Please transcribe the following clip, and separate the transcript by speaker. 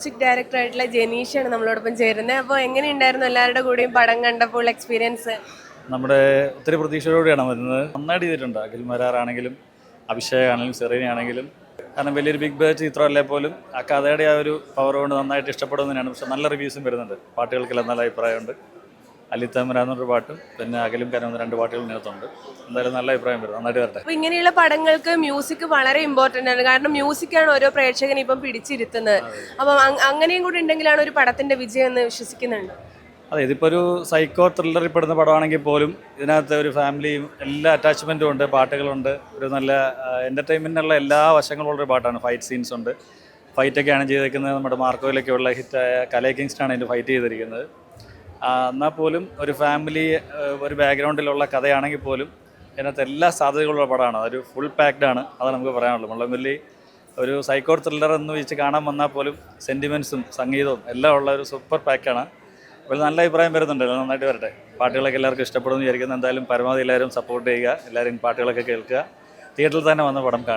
Speaker 1: Music director ആയിട്ടുള്ള ജനീഷാണ് നമ്മളോടൊപ്പം ചേരുന്നത്. അപ്പോൾ എങ്ങനെയുണ്ടായിരുന്നു എല്ലാവരുടെ കൂടെയും പടം കണ്ടപ്പോൾ എക്സ്പീരിയൻസ്
Speaker 2: നമ്മുടെ ഒത്തിരി പ്രതീക്ഷയോടെയാണ് വരുന്നത്. നന്നായിട്ട് ചെയ്തിട്ടുണ്ട്. അഖിൽ മരാറാണെങ്കിലും അഭിഷേക് ആണെങ്കിലും സെറീന ആണെങ്കിലും. കാരണം വലിയൊരു ബിഗ് ബാച്ച് ചിത്രമല്ലേ പോലും ആ കഥയുടെ ആ ഒരു പവർ കൊണ്ട് നന്നായിട്ട് ഇഷ്ടപ്പെടുന്നതിനാണ്. പക്ഷെ നല്ല റിവ്യൂസും വരുന്നുണ്ട്. പാട്ടുകൾക്കെല്ലാം നല്ല അഭിപ്രായമുണ്ട്. അലിത്തമര എന്നൊരു പാട്ടും പിന്നെ അകലും കരം എന്ന രണ്ട് പാട്ടുകൾ ഇതിനകത്തുണ്ട്. എന്തായാലും നല്ല അഭിപ്രായം വരും. നന്നായിട്ട് വരട്ടെ.
Speaker 1: അപ്പോൾ ഇങ്ങനെയുള്ള പടങ്ങൾക്ക് മ്യൂസിക് വളരെ ഇമ്പോർട്ടന്റ് ആണ്. കാരണം മ്യൂസിക്കാണ് ഓരോ പ്രേക്ഷകനെ ഇപ്പം പിടിച്ചിരുത്തുന്നത്. അപ്പം അങ്- അങ്ങനെയും കൂടി ഉണ്ടെങ്കിലാണ് ഒരു പടത്തിന്റെ വിജയം എന്ന് വിശ്വസിക്കുന്നുണ്ട്.
Speaker 2: അതെ ഇതിപ്പോൾ ഒരു സൈക്കോ ത്രില്ലറിൽ പെടുന്ന പടമാണെങ്കിൽ പോലും ഇതിനകത്ത് ഒരു ഫാമിലിയും എല്ലാ അറ്റാച്ച്മെന്റും ഉണ്ട് പാട്ടുകളുണ്ട് ഒരു നല്ല എന്റർടൈൻമെന്റിനുള്ള എല്ലാ വശങ്ങളും ഉള്ളൊരു പാട്ടാണ്. ഫൈറ്റ് സീൻസ് ഉണ്ട്. ഫൈറ്റൊക്കെയാണ് ചെയ്തിരിക്കുന്നത് നമ്മുടെ മാർക്കോയിലൊക്കെയുള്ള ഹിറ്റായ കലേ കിങ്സ്റ്റാണ് അതിന്റെ ഫൈറ്റ് ചെയ്തിരിക്കുന്നത്. എന്നാൽ പോലും ഒരു ഫാമിലി ഒരു ബാക്ക്ഗ്രൗണ്ടിലുള്ള കഥയാണെങ്കിൽ പോലും ഇതിനകത്ത് എല്ലാ സാധ്യതകളുള്ള പടമാണ്. അതൊരു ഫുൾ പാക്ഡ് ആണ്. അത് നമുക്ക് പറയാനുള്ളൂ മുള്ളംകൊല്ലി ഒരു സൈക്കോ ത്രില്ലർ എന്ന് വെച്ച് കാണാൻ വന്നാൽ പോലും സെന്റിമെൻസും സംഗീതവും എല്ലാം ഉള്ള ഒരു സൂപ്പർ പാക്കാണ് അപ്പോൾ നല്ല അഭിപ്രായം വരുന്നുണ്ട്. നന്നായിട്ട് വരട്ടെ. പാട്ടുകളൊക്കെ എല്ലാവർക്കും ഇഷ്ടപ്പെടുമെന്ന് വിചാരിക്കുന്നു എന്തായാലും പരമാവധി എല്ലാവരും സപ്പോർട്ട് ചെയ്യുക. എല്ലാവരും പാട്ടുകളൊക്കെ കേൾക്കുക. തിയേറ്ററിൽ തന്നെ വന്ന് പടം കാണുക.